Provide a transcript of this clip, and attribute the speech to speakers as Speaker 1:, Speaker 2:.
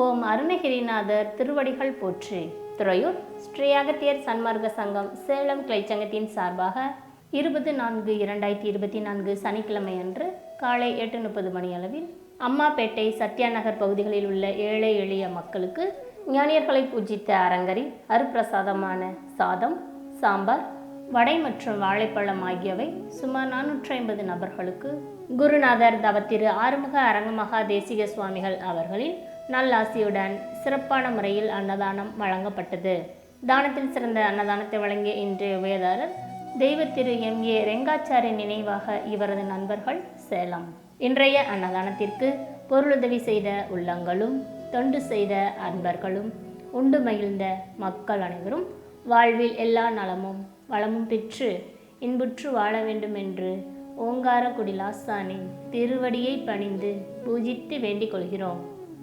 Speaker 1: ஓம் அருணகிரிநாதர் திருவடிகள் போற்றி. துறையூர் ஸ்ரீ அகத்தியர் சன்மார்க்க சங்கம் சேலம் கிளைச்சங்கத்தின் சார்பாக இருபது நான்கு இரண்டாயிரத்தி இருபத்தி நான்கு சனிக்கிழமை அன்று காலை எட்டு முப்பது மணி அளவில் அம்மாப்பேட்டை சத்யா நகர் பகுதிகளில் உள்ள ஏழை எளிய மக்களுக்கு ஞானியர்களை பூஜித்த அரங்கரில் அருப்பிரசாதமான சாதம் சாம்பார் வடை மற்றும் வாழைப்பழம் ஆகியவை சுமார் நானூற்றி ஐம்பது நபர்களுக்கு குருநாதர் தவத்திரு ஆறுமுக அரங்கமகா தேசிக சுவாமிகள் அவர்களின் நல்லாசியுடன் சிறப்பான முறையில் அன்னதானம் வழங்கப்பட்டது. தானத்தில் சிறந்த அன்னதானத்தை வழங்கிய இன்றைய உபயதாரர் தெய்வ திரு எம். ஏ. ரெங்காச்சாரி நினைவாக இவரது நண்பர்கள் சேலம். இன்றைய அன்னதானத்திற்கு பொருளுதவி செய்த உள்ளங்களும் தொண்டு செய்த அன்பர்களும் உண்டு மகிழ்ந்த மக்கள் அனைவரும் வாழ்வில் எல்லா நலமும் வளமும் பெற்று இன்புற்று வாழ வேண்டும் என்று ஓங்காரக்குடி லாசானின் திருவடியை பணிந்து பூஜித்து வேண்டிக் கொள்கிறோம்.